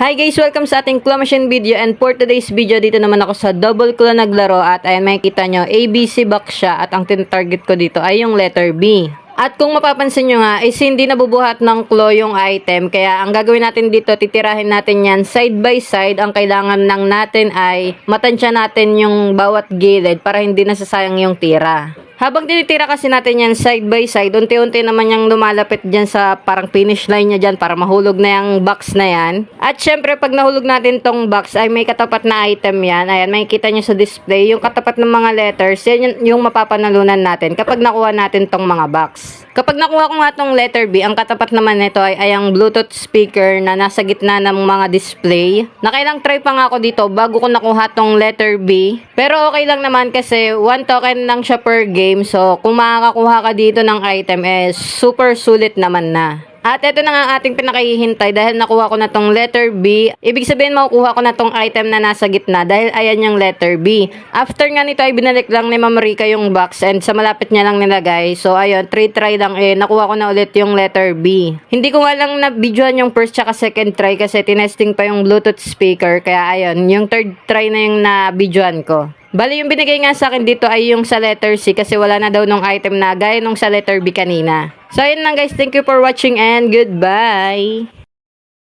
Hi guys! Welcome sa ating claw machine video and for today's video dito naman ako sa double claw naglaro at ayan makikita nyo ABC box siya at ang tinatarget ko dito ay yung letter B. At kung mapapansin nyo nga is hindi nabubuhat ng claw yung item kaya ang gagawin natin dito titirahin natin yan side by side ang kailangan lang natin ay matansya natin yung bawat gilid para hindi nasasayang yung tira. Habang tinitira kasi natin yan side by side, unti-unti naman yung lumalapit dyan sa parang finish line niya dyan para mahulog na yung box na yan. At syempre, pag nahulog natin tong box, ay may katapat na item yan. Ayan, makikita nyo sa display. Yung katapat ng mga letters, yan yung, mapapanalunan natin kapag nakuha natin tong mga box. Kapag nakuha ko nga tong letter B, ang katapat naman nito ay, ay ang Bluetooth speaker na nasa gitna ng mga display. Nakailang try pa nga ako dito bago ko nakuha tong letter B. Pero okay lang naman kasi one token lang siya per game. So, kung makakakuha ka dito ng item, eh, super sulit naman na. At ito na nga ang ating pinakahihintay dahil nakuha ko na tong letter B. Ibig sabihin makukuha ko na tong item na nasa gitna dahil ayan yung letter B. After nga nito ay binalik lang ni Ma'am Rika yung box and sa malapit niya lang nilagay. So ayun, 3 try lang eh, nakuha ko na ulit yung letter B. Hindi ko nga lang na-videoan yung first tsaka second try kasi tinesting pa yung Bluetooth speaker. Kaya ayun, yung third try na yung na-videoan ko. Bali, yung binigay nga sa akin dito ay yung sa letter C kasi wala na daw nung item na gaya nung sa letter B kanina. So, ayun lang guys. Thank you for watching and goodbye!